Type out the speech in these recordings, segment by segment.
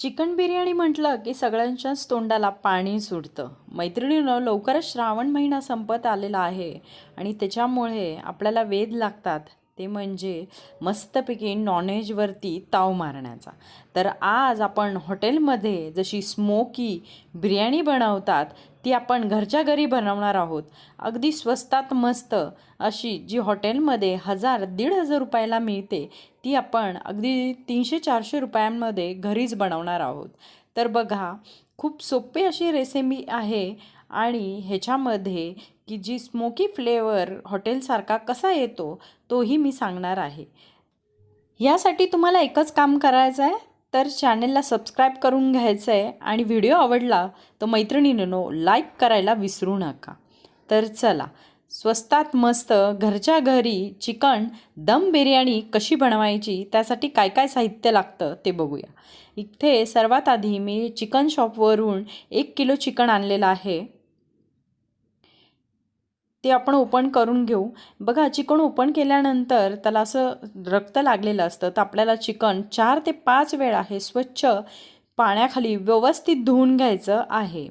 Chicken biryani म्हटलं की सगळ्यांच्याच तोंडाला पाणी सुटतं. मैत्रिणीनं लवकरच श्रावण महिना संपत आलेला आहे आणि त्याच्यामुळे आपल्याला वेद लागतात. ते म्हणजे मस्तपैकी नॉनव्हेजवरती ताव मारण्याचा. तर आज आपण हॉटेलमध्ये जशी स्मोकी बिर्याणी बनवतात ती आपण घरच्या घरी बनवणार आहोत. अगदी स्वस्तात मस्त अशी जी हॉटेलमध्ये हजार दीड हजार रुपयाला मिळते ती आपण अगदी तीनशे चारशे रुपयांमध्ये घरीच बनवणार आहोत. तर बघा खूप सोपी अशी रेसिपी आहे आणि ह्याच्यामध्ये की जी स्मोकी फ्लेवर हॉटेलसारखा कसा येतो तोही मी सांगणार आहे. यासाठी तुम्हाला एकच काम करायचं आहे तर चॅनलला सबस्क्राईब करून घ्यायचं आहे आणि व्हिडिओ आवडला तर मैत्रिणींनो लाईक करायला विसरू नका. तर चला स्वस्तात मस्त घरच्या घरी चिकन दम बिर्याणी कशी बनवायची त्यासाठी काय काय साहित्य लागतं ते बघूया. इथे सर्वात आधी मी चिकन शॉपवरून एक किलो चिकन आणलेलं आहे. ते आपण ओपन करून घेऊ. बघा चिकन ओपन केल्यानंतर त्याला असं रक्त लागलेलं असतं. तर आपल्याला चिकन चार ते पाच वेळा हे स्वच्छ पाण्याखाली व्यवस्थित धुवून घ्यायचं आहे.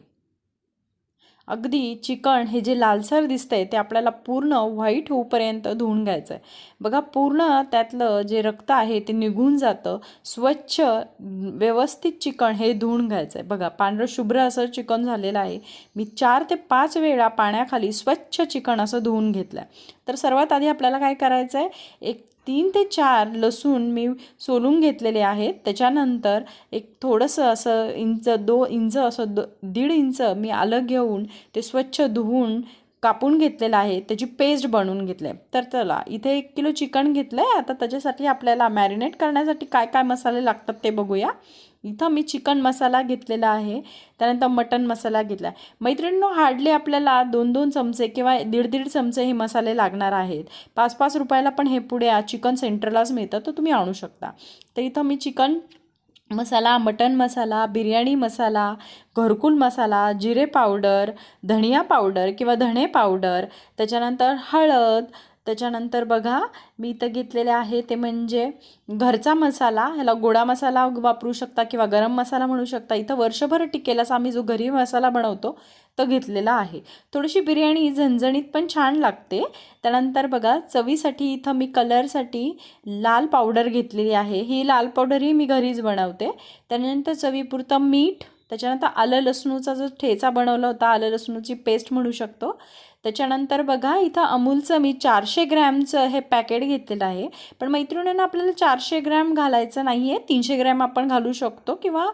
अगदी चिकन हे जे लालसर दिसतंय ते आपल्याला पूर्ण व्हाईट होऊपर्यंत धुवून घ्यायचं आहे बघा पूर्ण त्यातलं जे रक्त आहे ते निघून जातं. स्वच्छ व्यवस्थित चिकन हे धुवून घ्यायचं आहे बघा पांढरं शुभ्र असं चिकन झालेलं आहे. मी चार ते पाच वेळा पाण्याखाली स्वच्छ चिकन असं धुवून घेतलं आहे तर सर्वात आधी आपल्याला काय करायचं आहे एक तीन ते चार लसूण मी सोलून घेतलेले आहेत. त्याच्यानंतर एक थोडंसं असं इंच दो इंच असं द दीड इंच मी आलं घेऊन ते स्वच्छ धुवून कापून घेतलेलं आहे त्याची पेस्ट बनवून घेतलं आहे तर चला इथे एक किलो चिकन घेतलं आहे आता त्याच्यासाठी आपल्याला मॅरिनेट करण्यासाठी काय काय मसाले लागतात ते बघूया. इथं मी चिकन मसाला घेतलेला आहे त्यानंतर मटन मसाला घेतला आहे मैत्रिणींनो हार्डली आपल्याला दोन दोन चमचे किंवा दीड दीड चमचे हे मसाले लागणार आहेत. पाच पाच रुपयाला पण हे पुढे चिकन सेंटरलाच मिळतं तर तुम्ही आणू शकता. तर इथं मी चिकन मसाला मटन मसाला बिर्याणी मसाला घरकुल मसाला जिरे पावडर धनिया पावडर किंवा धणे पावडर त्याच्यानंतर हळद त्याच्यानंतर बघा मी इथं घेतलेले आहे ते म्हणजे घरचा मसाला ह्याला गोडा मसाला वापरू शकता किंवा गरम मसाला म्हणू शकता. इथं वर्षभर टिकेल असा आम्ही जो घरी मसाला बनवतो घेतलेला आहे. थोडीशी बिर्याणी झणझणीत पण छान लागते. त्यानंतर बघा चवीसाठी इथं मी कलरसाठी लाल पावडर घेतलेली आहे. ही लाल पावडरही मी घरीच बनवते. त्यानंतर चवीपुरतं मीठ त्याच्यानंतर आलं लसणूचा जो ठेचा बनवला होता आलं लसणूची पेस्ट म्हणू शकतो. त्याच्यानंतर बघा इथं अमूलचं मी चारशे ग्रॅमचं हे पॅकेट घेतलेलं आहे. पण मैत्रिणींना आपल्याला चारशे ग्रॅम घालायचं नाही आहे तीनशे ग्रॅम आपण घालू शकतो किंवा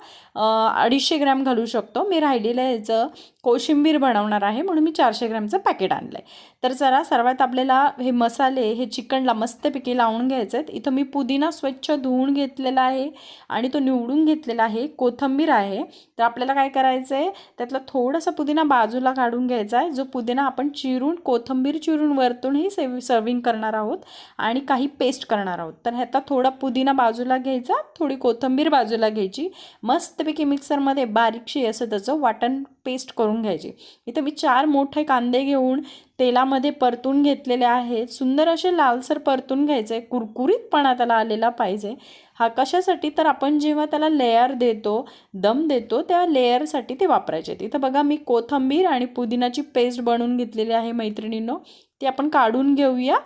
अडीचशे ग्रॅम घालू शकतो. मी राहिलेलं ह्याचं कोशिंबीर बनवणार आहे. म्हणून मी चारशे ग्रॅमचं पॅकेट आणलं आहे तर जरा सर्वात आपल्याला हे मसाले हे चिकनला मस्तपैकी लावून घ्यायचे आहेत. इथं मी पुदिना स्वच्छ धुवून घेतलेला आहे आणि तो निवडून घेतलेला आहे. कोथंबीर आहे. तर आपल्याला काय करायचं आहे त्यातलं थोडासा पुदिना बाजूला काढून घ्यायचा आहे. जो पुदिना आपण चिरून कोथंबीर चिरून वरतूनही सेव सर्विंग करणार आहोत आणि काही पेस्ट करणार आहोत. तर ह्याचा थोडा पुदिना बाजूला घ्यायचा थोडी कोथंबीर बाजूला घ्यायची. मस्तपैकी मिक्सरमध्ये बारीकशी असं त्याचं वाटण पेस्ट करून घ्यायची. इथं मी चार मोठे कांदे घेऊन तेलामध्ये परतून घेतलेले आहेत. सुंदर असे लालसर परतून घ्यायचे. कुरकुरीतपणा त्याला आलेला पाहिजे. हा कशासाठी? तर आपण जेव्हा त्याला लेअर देतो दम देतो त्या लेअरसाठी ते वापरायचे. तिथं बघा मी कोथंबीर आणि पुदिनाची पेस्ट बनवून घेतलेली आहे मैत्रिणींनो. ती आपण काढून घेऊया.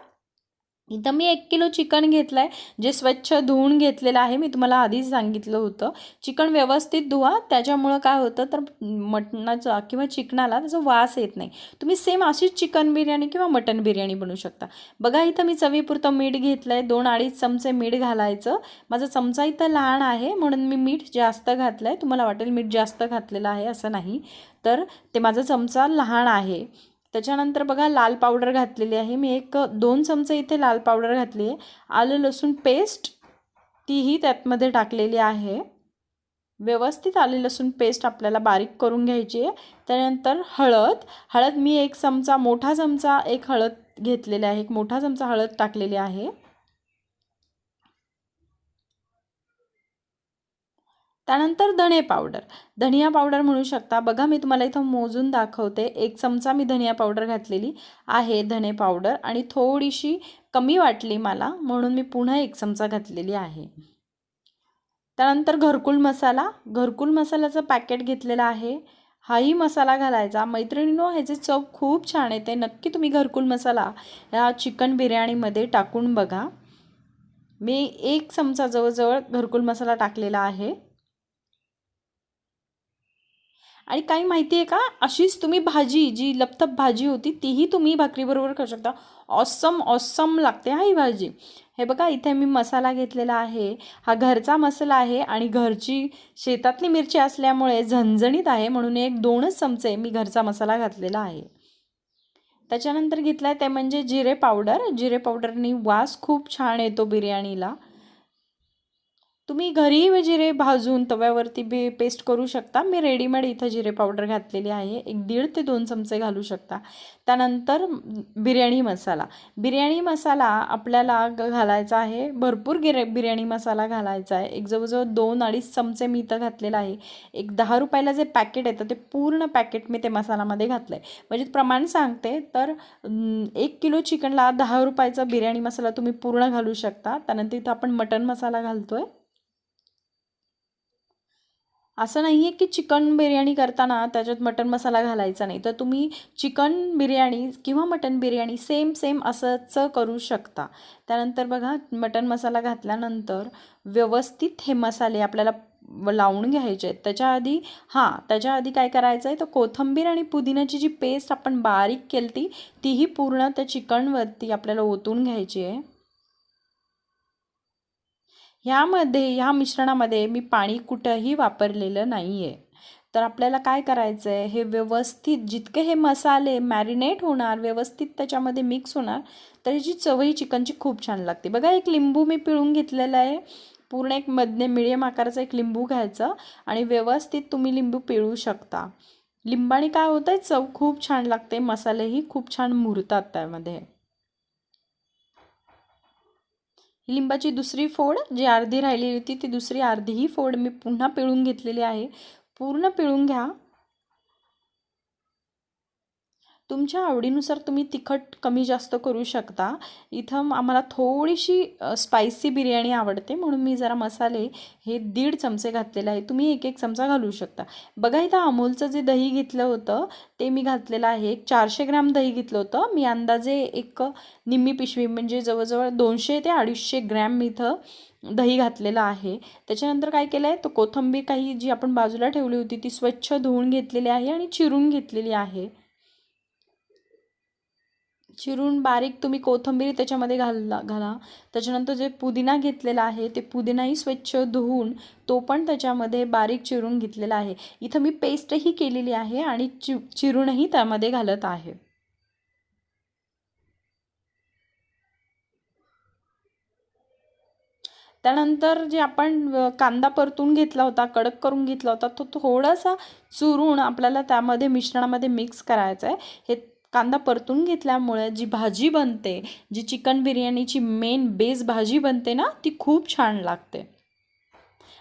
इथं मी एक किलो चिकन घेतलं आहे जे स्वच्छ धुवून घेतलेलं आहे. मी तुम्हाला आधीच सांगितलं होतं. चिकन व्यवस्थित धुवा. त्याच्यामुळं काय होतं तर मटणाचा किंवा चिकनाला त्याचा वास येत नाही. तुम्ही सेम अशीच चिकन बिर्याणी किंवा मटन बिर्याणी बनवू शकता. बघा इथं मी चवीपुरतं मीठ घेतलं आहे दोन अडीच चमचे मीठ घालायचं. माझा चमचा इथं लहान आहे म्हणून मी मीठ जास्त घातलं आहे तुम्हाला वाटेल मीठ जास्त घातलेलं आहे असं नाही. तर ते माझा चमचा लहान आहे. त्याच्यानंतर बघा लाल पावडर घातलेली आहे. मी एक दोन चमचे इथे लाल पावडर घातली आहे. आलं लसूण पेस्ट तीही त्यातमध्ये टाकलेली आहे. व्यवस्थित आले लसूण पेस्ट आपल्याला बारीक करून घ्यायची आहे. त्यानंतर हळद. हळद मी एक चमचा मोठा चमचा एक हळद घेतलेला आहे. एक मोठा चमचा हळद टाकलेली आहे. त्यानंतर धणे पावडर. धनिया पावडर म्हणू शकता. बघा मी तुम्हाला इथं मोजून दाखवते. एक चमचा मी धनिया पावडर घातलेली आहे धने पावडर. आणि थोडीशी कमी वाटली मला म्हणून मी पुन्हा एक चमचा घातलेली आहे. त्यानंतर घरकुल मसाला. घरकुल मसाल्याचं पॅकेट घेतलेलं आहे. हाही मसाला घालायचा. मैत्रिणीनो ह्याचे चव खूप छान येते. नक्की तुम्ही घरकुल मसाला या चिकन बिर्याणीमध्ये टाकून बघा. मी एक चमचा जवळजवळ घरकुल मसाला टाकलेला आहे. आणि काही माहिती आहे का? अशीच तुम्ही भाजी जी लपथप भाजी होती तीही तुम्ही भाकरीबरोबर खाऊ शकता. ऑसम ऑसम लागते हा ही भाजी. हे बघा इथे मी मसाला घेतलेला आहे. हा घरचा मसाला आहे आणि घरची शेतातली मिरची असल्यामुळे झणझणीत आहे म्हणून एक दोनच चमचे मी घरचा मसाला घातलेला आहे. त्याच्यानंतर घेतला आहे ते म्हणजे जिरे पावडर. जिरे पावडरनी वास खूप छान येतो बिर्याणीला. तुम्ही घरी जिरे भाजून तव्यावरती बी पेस्ट करू शकता. मी रेडीमेड इथं जिरे पावडर घातलेली आहे. एक दीड ते दोन चमचे घालू शकता. त्यानंतर बिर्याणी मसाला. बिर्याणी मसाला आपल्याला घालायचा आहे. भरपूर गिरे बिर्याणी मसाला घालायचा आहे. एक जवळजवळ दोन अडीच चमचे मी इथं घातलेला आहे. एक दहा रुपयाला जे पॅकेट येतं ते पूर्ण पॅकेट मी ते मसालामध्ये घातलं आहे म्हणजे प्रमाण सांगते तर एक किलो चिकनला दहा रुपयाचा बिर्याणी मसाला तुम्ही पूर्ण घालू शकता. त्यानंतर इथं आपण मटन मसाला घालतो आहे असं नाही आहे की चिकन बिर्याणी करताना त्याच्यात मटन मसाला घालायचा नाही. तर तुम्ही चिकन बिर्याणी किंवा मटन बिर्याणी सेम सेम असंच करू शकता. त्यानंतर बघा मटन मसाला घातल्यानंतर व्यवस्थित हे मसाले आपल्याला लावून घ्यायचे आहेत. त्याच्या आधी हां त्याच्या आधी काय करायचं आहे? तर कोथंबीर आणि पुदिन्याची जी पेस्ट आपण बारीक केली ती तीही पूर्ण त्या चिकनवरती आपल्याला ओतून घ्यायची आहे. ह्यामध्ये ह्या मिश्रणामध्ये मी पाणी कुठंही वापरलेलं नाही आहे तर आपल्याला काय करायचं आहे हे व्यवस्थित जितके हे मसाले मॅरिनेट होणार व्यवस्थित त्याच्यामध्ये मिक्स होणार तर ह्याची चवही चिकनची खूप छान लागते. बघा एक लिंबू मी पिळून घेतलेला आहे. पूर्ण एक मधने मिडियम आकाराचा एक लिंबू घ्यायचं आणि व्यवस्थित तुम्ही लिंबू पिळू शकता. लिंबाने काय होतं आहे चव खूप छान लागते. मसालेही खूप छान मुरतात त्यामध्ये. लिंबाची दुसरी फोड जी अर्धी राहिलेली होती ती दुसरी अर्धीही फोड मी पुन्हा पिळून घेतलेली आहे. पूर्ण पिळून घ्या. तुमच्या आवडीनुसार तुम्ही तिखट कमी जास्त करू शकता. इथं आम्हाला थोडीशी स्पायसी बिर्याणी आवडते. म्हणून मी जरा मसाले हे दीड चमचे घातलेले आहे. तुम्ही एक एक चमचा घालू शकता. बघा इथं अमूलचं जे दही घेतलं होतं ते मी घातलेलं आहे. एक चारशे ग्रॅम दही घेतलं होतं. मी अंदाजे एक निम्मी पिशवी म्हणजे जवळजवळ दोनशे ते अडीचशे ग्रॅम मी इथं दही घातलेलं आहे. त्याच्यानंतर काय केलं आहे तर कोथंबीर काही जी आपण बाजूला ठेवली होती ती स्वच्छ धुवून घेतलेली आहे आणि चिरून घेतलेली आहे. चिरून बारीक तुम्ही कोथंबीर त्याच्यामध्ये घालला घाला. त्याच्यानंतर जे पुदिना घेतलेला आहे ते पुदिनाही स्वच्छ धुवून तो पण त्याच्यामध्ये बारीक चिरून घेतलेला आहे. इथं मी पेस्टही केलेली आहे आणि चि चिरूनही त्यामध्ये घालत आहे. त्यानंतर जे आपण कांदा परतून घेतला होता कडक करून घेतला होता तो थोडासा चुरून आपल्याला त्यामध्ये मिश्रणामध्ये मिक्स करायचा आहे हे कांदा परतून घेतल्यामुळे जी भाजी बनते जी चिकन बिर्याणीची मेन बेस भाजी बनते ना ती खूप छान लागते.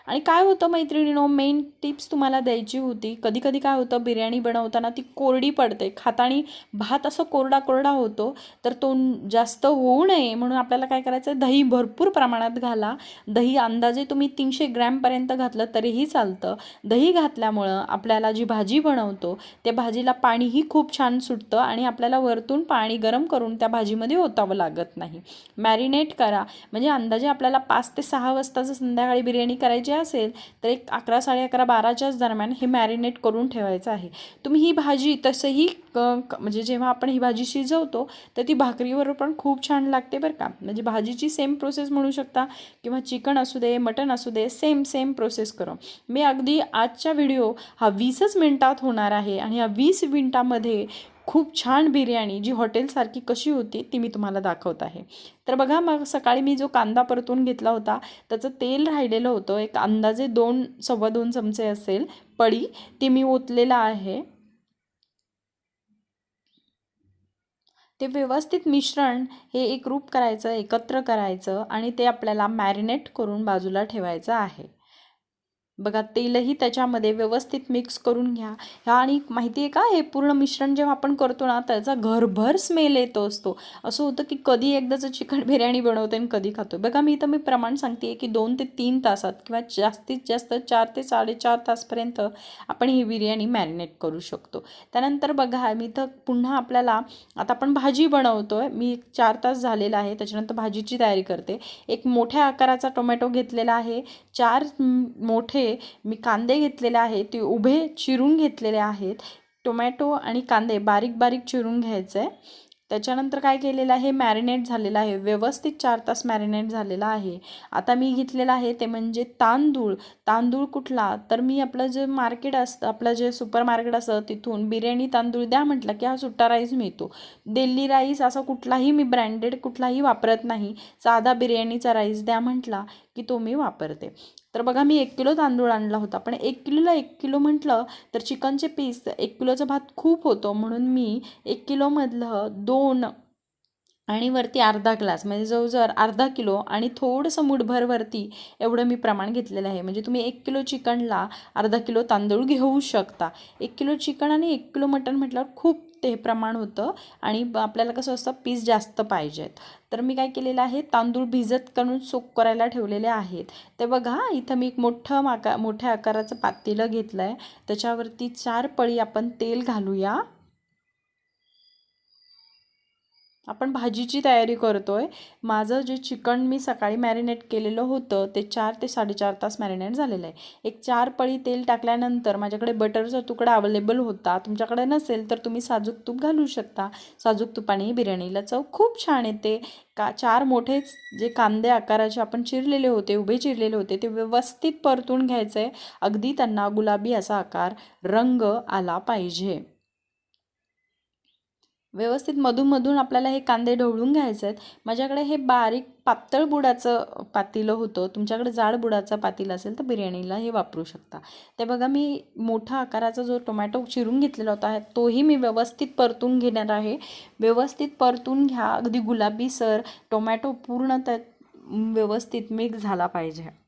आणि काय होतं मैत्रिणीनो मेन टिप्स तुम्हाला द्यायची होती. कधी कधी काय होतं बिर्याणी बनवताना ती कोरडी पडते. खातानी भात असं कोरडा कोरडा होतो तर तो जास्त होऊ नये म्हणून आपल्याला काय करायचं आहे दही भरपूर प्रमाणात घाला. दही अंदाजे तुम्ही तीनशे ग्रॅमपर्यंत घातलं तरीही चालतं. दही घातल्यामुळं आपल्याला जी भाजी बनवतो त्या भाजीला पाणीही खूप छान सुटतं आणि आपल्याला वरतून पाणी गरम करून त्या भाजीमध्ये ओतावं लागत नाही. मॅरिनेट करा. म्हणजे अंदाजे आपल्याला पाच ते सहा वाजताचं संध्याकाळी बिर्याणी करायची असेल तर एक अकरा साडे अकरा बाराच्याच दरम्यान हे मॅरिनेट करून ठेवायचं आहे. तुम्ही ही भाजी तसंही म्हणजे जेव्हा आपण ही भाजी शिजवतो तर ती भाकरीवर पण खूप छान लागते बरं का. म्हणजे भाजीची सेम प्रोसेस म्हणू शकता किंवा चिकन असू दे मटन असू दे सेम सेम प्रोसेस करू. मी अगदी आजच्या व्हिडिओ हा वीसच मिनटात होणार आहे आणि या वीस मिनटामध्ये खूप छान बिर्याणी जी हॉटेलसारखी कशी होती ती मी तुम्हाला दाखवत आहे. तर बघा मग सकाळी मी जो कांदा परतून घेतला होता त्याचं तेल राहिलेलं होतं. एक अंदाजे दोन सव्वा दोन चमचे असेल पडी. ती मी ओतलेलं आहे. ते व्यवस्थित मिश्रण हे एकरूप करायचं एकत्र करायचं आणि ते आपल्याला मॅरिनेट करून बाजूला ठेवायचं आहे. बघा तेलही त्याच्यामध्ये व्यवस्थित मिक्स करून घ्या. ह्या आणि माहिती आहे का हे पूर्ण मिश्रण जेव्हा आपण करतो ना त्याचा घरभर स्मेल येतो असतो. असं होतं की कधी एकदाचं चिकन बिर्याणी बनवते आणि कधी खातो बघा मी इथं मी प्रमाण सांगते की दोन ते तीन तासात किंवा जास्तीत जास्त चार ते साडेचार तासपर्यंत आपण ही बिर्याणी मॅरिनेट करू शकतो. त्यानंतर बघा मी इथं पुन्हा आपल्याला आता आपण भाजी बनवतो आहे मी चार तास झालेला आहे त्याच्यानंतर भाजीची तयारी करते. एक मोठ्या आकाराचा टोमॅटो घेतलेला आहे. चार मोठे मी कांदे घेतलेले आहेत ते उभे चिरून घेतलेले आहेत. टोमॅटो आणि कांदे बारीक बारीक चिरून घ्यायचं. आहे त्याच्यानंतर काय केलेलं आहे? मॅरिनेट झालेलं आहे. व्यवस्थित चार तास मॅरिनेट झालेला आहे. आता मी घेतलेलं आहे ते म्हणजे तांदूळ. तांदूळ कुठला? तर मी आपलं जे मार्केट असतं आपलं जे सुपर मार्केट असतं तिथून बिर्याणी तांदूळ द्या म्हटलं की हा सुट्टा राईस मिळतो. दिल्ली राईस असा कुठलाही मी ब्रँडेड कुठलाही वापरत नाही. साधा बिर्याणीचा राईस द्या म्हटला की तो मी वापरते. तर बघा मी एक किलो तांदूळ आणला होता. पण एक किलोला एक किलो म्हटलं तर चिकनचे पीस एक किलोचा भात खूप होतो. म्हणून मी एक किलोमधलं दोन आणि वरती अर्धा ग्लास म्हणजे जवळजवळ अर्धा किलो आणि थोडंसं मुठभर वरती एवढं मी प्रमाण घेतलेलं आहे. म्हणजे तुम्ही एक किलो चिकनला अर्धा किलो तांदूळ घेऊ शकता. एक किलो चिकन आणि एक किलो मटण म्हटल्यावर खूप ते प्रमाण होतं आणि ब- आपल्याला कसं असतं पीस जास्त पाहिजेत. तर मी काय केलेलं आहे तांदूळ भिजत करून सोक करायला ठेवलेले आहेत. ते बघा इथं मी एक मोठं माका मोठ्या आकाराचं पातेलं घेतलं आहे त्याच्यावरती चार पळी आपण तेल घालूया. आपण भाजीची तयारी करतो आहे माझं जे चिकन मी सकाळी मॅरिनेट केलेलं होतं ते चार ते साडेचार तास मॅरिनेट झालेलं आहे. एक चार पळी तेल टाकल्यानंतर माझ्याकडे बटरचा तुकडा अवेलेबल होता. तुमच्याकडे नसेल तर तुम्ही साजूक तूप घालू शकता. साजूक तुपाने बिर्याणीला चव खूप छान येते. का चार मोठेच जे कांदे आकाराचे आपण चिरलेले होते उभे चिरलेले होते ते व्यवस्थित परतून घ्यायचे. अगदी त्यांना गुलाबी असा आकार रंग आला पाहिजे. व्यवस्थित मधूनमधून आपल्याला हे कांदे ढवळून घ्यायचे आहेत. माझ्याकडे हे बारीक पातळ बुडाचं पातीलं होतं. तुमच्याकडे जाड बुडाचं पातील असेल तर बिर्याणीला हे वापरू शकता. ते बघा मी मोठा आकाराचा जो टोमॅटो चिरून घेतलेला होता तोही मी व्यवस्थित परतून घेणार आहे. व्यवस्थित परतून घ्या. अगदी गुलाबी सर टोमॅटो पूर्ण त्यात व्यवस्थित मिक्स झाला पाहिजे.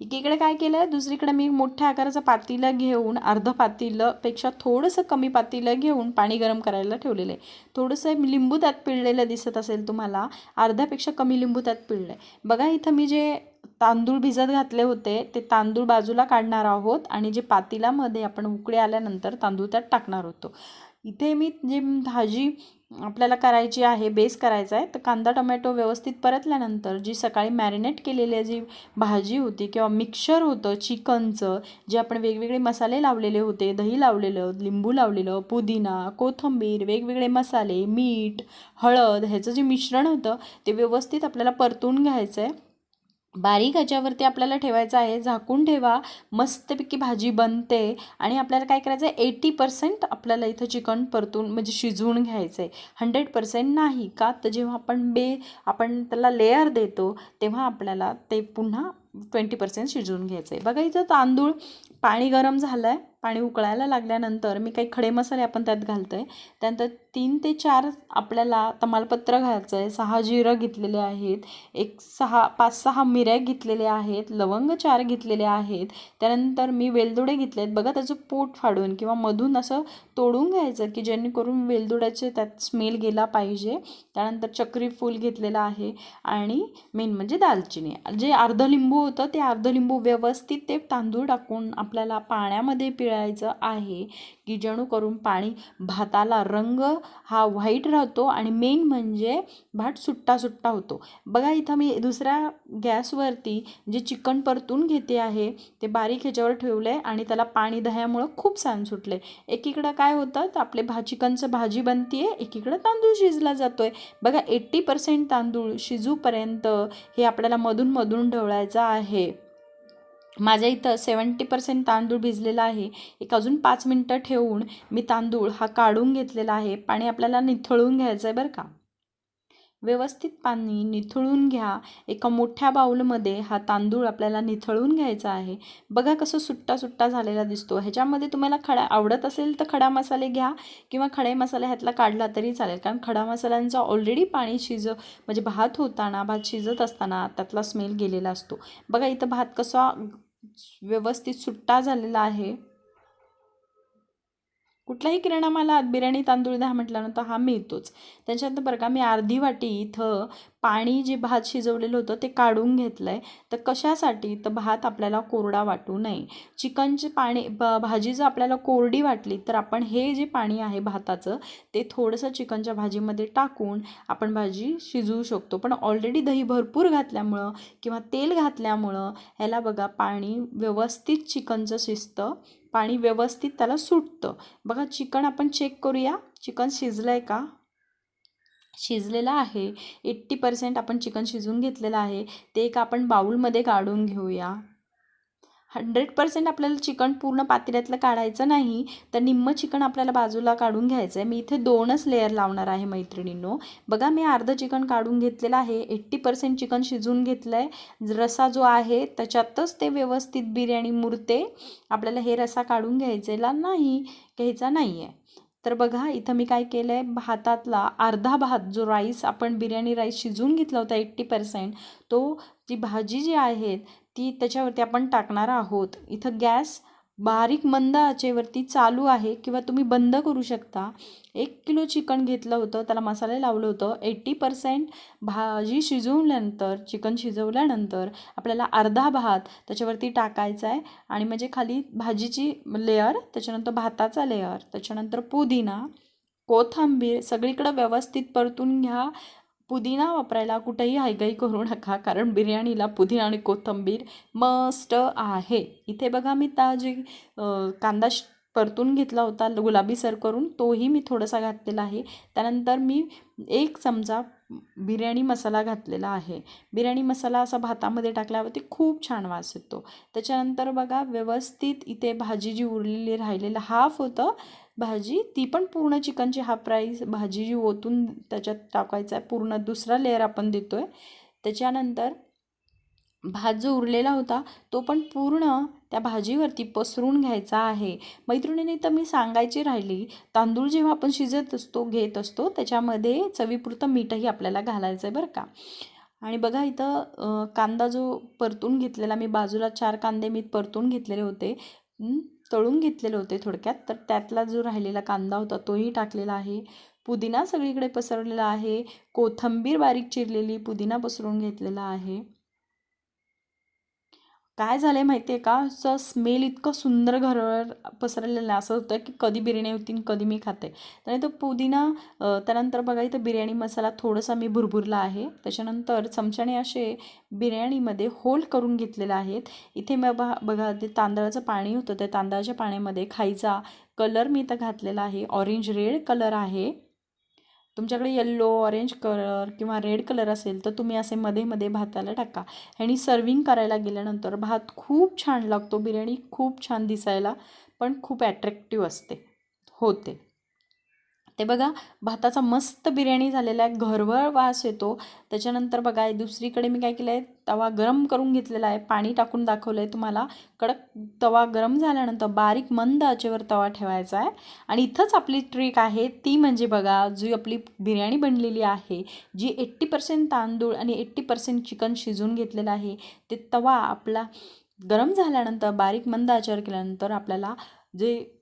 एकीकडे काय केलं? आहे दुसरीकडे मी मोठ्या आकाराचं पातेलं घेऊन अर्ध पातेलंपेक्षा थोडंसं कमी पातेलं घेऊन पाणी गरम करायला ठेवलेलं आहे. थोडंसं लिंबू त्यात पिळलेलं दिसत असेल तुम्हाला अर्ध्यापेक्षा कमी लिंबू त्यात पिळलं आहे बघा इथं मी जे तांदूळ भिजत घातले होते ते तांदूळ बाजूला काढणार आहोत आणि जे पातीलामध्ये आपण उकळे आल्यानंतर तांदूळ त्यात टाकणार होतो. इथे मी जे भाजी आपल्याला करायची आहे बेस करायचा आहे तर कांदा टोमॅटो व्यवस्थित परतल्यानंतर जी सकाळी मॅरिनेट केलेली जी भाजी होती किंवा मिक्सर होतं चिकनचं जे आपण वेगवेगळे मसाले लावलेले होते दही लावलेलं लिंबू लावलेलं पुदिना कोथिंबीर वेगवेगळे मसाले मीठ हळद ह्याचं जे मिश्रण होतं ते व्यवस्थित आपल्याला परतून घ्यायचं आहे बारीक ह्याच्यावरती आपल्याला ठेवायचं आहे. झाकून ठेवा. मस्तपैकी भाजी बनते. आणि आपल्याला काय करायचं आहे एटी पर्सेंट आपल्याला इथं चिकन परतून म्हणजे शिजवून घ्यायचं आहे हंड्रेड पर्सेंट नाही का? तर जेव्हा आपण बे आपण त्याला लेअर देतो तेव्हा आपल्याला ते पुन्हा ट्वेंटी पर्सेंट शिजवून घ्यायचं आहे बघा इथं तांदूळ पाणी गरम झालं आहे पाणी उकळायला लागल्यानंतर मी काही खडे मसाले आपण त्यात घालतो आहे त्यानंतर तीन ते चार आपल्याला तमालपत्र घालायचं आहे. सहा जिरं घेतलेले आहेत. एक सहा पाच सहा मिऱ्या घेतलेल्या आहेत. लवंग चार घेतलेले आहेत. त्यानंतर मी वेलदोडे घेतले आहेत. बघा त्याचं पोट फाडून किंवा मधून असं तोडून घ्यायचं की जेणेकरून वेलदोड्याचे त्यात स्मेल गेला पाहिजे. त्यानंतर चक्री फूल घेतलेलं आहे. आणि मेन म्हणजे दालचिनी. जे अर्ध लिंबू होतं ते अर्ध लिंबू व्यवस्थित ते तांदूळ टाकून आपल्याला पाण्यामध्ये पिळायचं आहे की जेणेकरून पाणी भाताला रंग हा व्हाईट राहतो आणि मेन म्हणजे भात सुट्टा सुट्टा होतो. बघा इथं मी दुसऱ्या गॅसवरती जे चिकन परतून घेते आहे ते बारीक ह्याच्यावर ठेवलं आहे आणि त्याला पाणी दह्यामुळं खूप छान सुटले एकीकडं काय होतं तर आपले भा चिकनचं भाजी बनते आहे एकीकडं तांदूळ शिजला जातो आहे बघा एट्टी पर्सेंट तांदूळ शिजूपर्यंत हे आपल्याला मधून मधून ढवळायचं आहे. माझ्या इथं सेवंटी पर्सेंट तांदूळ भिजलेला आहे. एक अजून पाच मिनटं ठेवून मी तांदूळ हा काढून घेतलेला आहे. पाणी आपल्याला निथळून घ्यायचं आहे बरं का? व्यवस्थित पाणी निथळून घ्या. एका मोठ्या बाऊलमध्ये हा तांदूळ आपल्याला निथळून घ्यायचा आहे. बघा कसं सुट्टा सुट्टा झालेला दिसतो. ह्याच्यामध्ये तुम्हाला खडा आवडत असेल तर खडा मसाले घ्या किंवा खडे मसाले ह्यातला काढला तरी चालेल. कारण खडा मसाल्यांचा ऑलरेडी पाणी शिज म्हणजे भात होताना भात शिजत असताना त्यातला स्मेल गेलेला असतो. बघा इथं भात कसा व्यवस्थित सुट्टा झालेला आहे. कुठलाही किराणा मला बिर्याणी तांदूळ दहा म्हटल्यानंतर हा मिळतोच. त्याच्यानंतर बरं का मी अर्धी वाटी इथं पाणी जे भात शिजवलेलं होतं ते काढून घेतलं आहे तर कशासाठी? तर भात आपल्याला कोरडा वाटू नये. चिकनचे पाणी ब भाजी जर आपल्याला कोरडी वाटली तर आपण हे जे पाणी आहे भाताचं ते थोडंसं चिकनच्या भाजीमध्ये टाकून आपण भाजी शिजवू शकतो. पण ऑलरेडी दही भरपूर घातल्यामुळं किंवा तेल घातल्यामुळं ह्याला बघा पाणी व्यवस्थित चिकनचं शिजतं. पाणी व्यवस्थित त्याला सुटतं. बघा चिकन आपण चेक करूया. चिकन शिजलं आहे का? शिजलेलं आहे. एट्टी पर्सेंट आपण चिकन शिजवून घेतलेलं आहे. ते एक आपण बाऊलमध्ये काढून घेऊया. हंड्रेड पर्सेंट आपल्याला चिकन पूर्ण पातेल्यातलं काढायचं नाही तर निम्म चिकन आपल्याला बाजूला काढून घ्यायचं आहे मी इथे दोनच लेअर लावणार आहे मैत्रिणींनो. बघा मी अर्धं चिकन काढून घेतलेलं आहे. एट्टी पर्सेंट चिकन शिजवून घेतलं आहे रसा जो आहे त्याच्यातच ते व्यवस्थित बिर्याणी मुरते आपल्याला हे रसा काढून घ्यायचेला नाही घ्यायचा नाही आहे तर बघा इथं मी काय केलं आहे भातातला अर्धा भात जो राईस आपण बिर्याणी राईस शिजवून घेतला होता एट्टी पर्सेंट तो जी भाजी जी आहे ती त्याच्यावरती आपण टाकणार आहोत. इथं गॅस बारीक मंद आचेवरती चालू आहे किंवा तुम्ही बंद करू शकता. एक किलो चिकन घेतलं होतं त्याला मसाले लावलं होतं. एट्टी पर्सेंट भाजी शिजवल्यानंतर चिकन शिजवल्यानंतर आपल्याला अर्धा भात त्याच्यावरती टाकायचा आहे. आणि म्हणजे खाली भाजीची लेअर त्याच्यानंतर भाताचा लेअर त्याच्यानंतर पुदिना कोथंबीर सगळीकडं व्यवस्थित परतून घ्या. पुदिना वापरायला कुठेही हायगाई करू नका कारण बिर्याणीला पुदिना आणि कोथिंबीर मस्ट आहे. इथे बघा मी ताजी कांदा श परतून घेतला होता गुलाबी सर करून तोही मी थोडासा घातलेला आहे. त्यानंतर मी एक चमचा बिर्याणी मसाला घातलेला आहे. बिर्याणी मसाला असा भातामध्ये टाकल्यावरती खूप छान वास येतो. त्याच्यानंतर बघा व्यवस्थित इथे भाजी जी उरलेली राहिलेलं हाफ होतं भाजी ती पण पूर्ण चिकनची हाफ राईस भाजी जी ओतून त्याच्यात टाकायचा आहे पूर्ण दुसरा लेअर आपण देतो आहे त्याच्यानंतर भात जो उरलेला होता तो पण पूर्ण त्या भाजीवरती पसरून घ्यायचा आहे. मैत्रिणीने तर मी सांगायची राहिली तांदूळ जेव्हा आपण शिजत असतो घेत असतो त्याच्यामध्ये चवीपुरतं मीठही आपल्याला घालायचं आहे बरं का. आणि बघा इथं कांदा जो परतून घेतलेला मी बाजूला चार कांदे मी परतून घेतलेले होते. तळून घेतलेले होते थोडक्यात. तर त्यातला जो राहिलेला कांदा होता तोही टाकलेला आहे. पुदिना सगळीकडे पसरलेला आहे. कोथंबीर बारीक चिरलेली पुदिना पसरून घेतलेला आहे. काय झालं आहे माहिती आहे का? असं स्मेल इतकं सुंदर घरावर पसरलेलं आहे असं होतं की कधी बिर्याणी होती कधी मी खाते. तर तो पुदिना त्यानंतर बघा इथं बिर्याणी मसाला थोडासा मी भुरभुरला आहे. त्याच्यानंतर चमच्याने असे बिर्याणीमध्ये होल करून घेतलेले आहेत. इथे मग बघा बघा ते तांदळाचं पाणी होतं. त्या तांदळाच्या पाण्यामध्ये खायचा कलर मी इथं घातलेला आहे. ऑरेंज रेड कलर आहे. तुमच्याकडे येल्लो ऑरेंज कलर किंवा रेड कलर असेल तर तुम्ही असे मध्ये मध्ये भाताला टाका. आणि सर्विंग करायला गेल्यानंतर भात खूप छान लागतो बिर्याणी खूप छान दिसायला पण खूप ॲट्रॅक्टिव्ह असते. होते. ते बघा भाताचा मस्त बिर्याणी झालेला आहे घरवर वास येतो. त्याच्यानंतर बघा दुसरीकडे मी काय केलं आहे तवा गरम करून घेतलेला आहे पाणी टाकून दाखवलं आहे तुम्हाला. कडक तवा गरम झाल्यानंतर बारीक मंद आचेवर तवा ठेवायचा आहे. आणि इथंच आपली ट्रिक आहे ती म्हणजे बघा जी आपली बिर्याणी बनलेली आहे जी एट्टी पर्सेंट तांदूळ आणि एट्टी पर्सेंट चिकन शिजून घेतलेलं आहे ते तवा आपला गरम झाल्यानंतर बारीक मंद आचेवर केल्यानंतर आपल्याला जे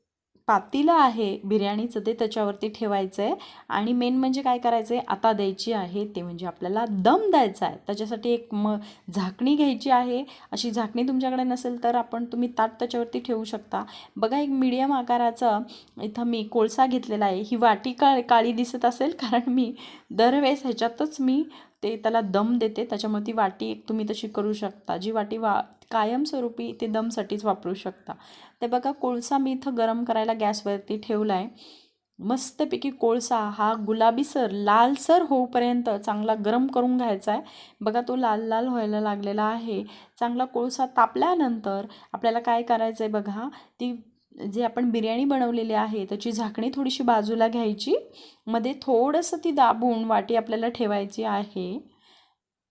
पातीलं आहे बिर्याणीचं ते त्याच्यावरती ठेवायचं आहे आणि मेन म्हणजे काय करायचं आहे आता द्यायची आहे ते म्हणजे आपल्याला दम द्यायचा आहे. त्याच्यासाठी एक म झाकणी घ्यायची आहे. अशी झाकणी तुमच्याकडे नसेल तर आपण तुम्ही ताट त्याच्यावरती ठेवू शकता. बघा एक मीडियम आकाराचं इथं मी कोळसा घेतलेला आहे. ही वाटी का काळी दिसत असेल कारण मी दरवेळेस ह्याच्यातच मी ते त्याला दम देते. त्याच्यामुळे ती वाटी एक तुम्ही तशी करू शकता. जी वाटी वा कायमस्वरूपी ते दमसाठीच वापरू शकता. ते बघा कोळसा मी इथं गरम करायला गॅसवरती ठेवला आहे मस्तपैकी कोळसा हा गुलाबीसर लालसर होऊपर्यंत चांगला गरम करून घ्यायचा आहे बघा तो लाल लाल व्हायला लागलेला आहे. चांगला कोळसा तापल्यानंतर आपल्याला काय करायचं आहे बघा ती जे आपण बिर्याणी बनवलेली आहे त्याची झाकणी थोडीशी बाजूला घ्यायची. मध्ये थोडंसं ती दाबून वाटी आपल्याला ठेवायची आहे.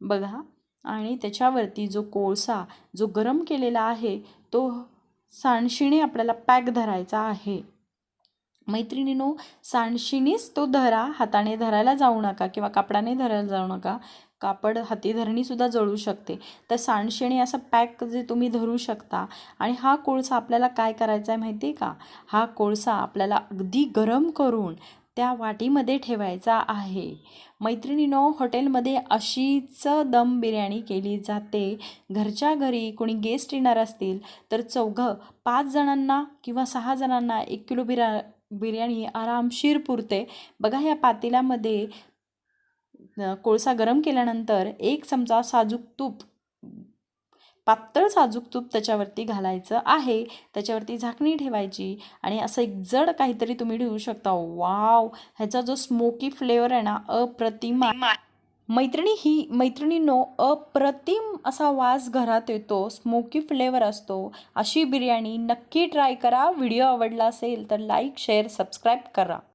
बघा. आणि त्याच्यावरती जो कोळसा जो गरम केलेला आहे तो सांडशीने आपल्याला पॅक धरायचा आहे. मैत्रिणीनो सांडशिणीच तो धरा हाताने धरायला जाऊ नका किंवा कापडाने धरायला जाऊ नका. कापड हातीधरणीसुद्धा जळू शकते. तर सांडशिणी असा पॅक जे तुम्ही धरू शकता. आणि हा कोळसा आपल्याला काय करायचा आहे माहिती आहे का? हा कोळसा आपल्याला अगदी गरम करून त्या वाटीमध्ये ठेवायचा आहे. मैत्रिणीनो हॉटेलमध्ये अशीच दम बिर्याणी केली जाते. घरच्या घरी कोणी गेस्ट येणार असतील तर चौघं पाच जणांना किंवा सहा जणांना एक किलो बिरा बिर्याणी आरामशीर पुरते. बघा ह्या पातेल्यामध्ये कोळसा गरम केल्यानंतर एक चमचा साजूक तूप पातळ साजूक तूप त्याच्यावरती घालायचं आहे. त्याच्यावरती झाकणी ठेवायची आणि असं एक जड काहीतरी तुम्ही ठेवू शकता. वाव! ह्याचा जो स्मोकी फ्लेवर आहे ना अप्रतिम मैत्रिणी ही मैत्रिणींनो अप्रतिम असा वास घरात येतो. स्मोकी फ्लेवर असतो. अशी बिर्याणी नक्की ट्राय करा. व्हिडिओ आवडला असेल तर लाईक शेअर सबस्क्राईब करा.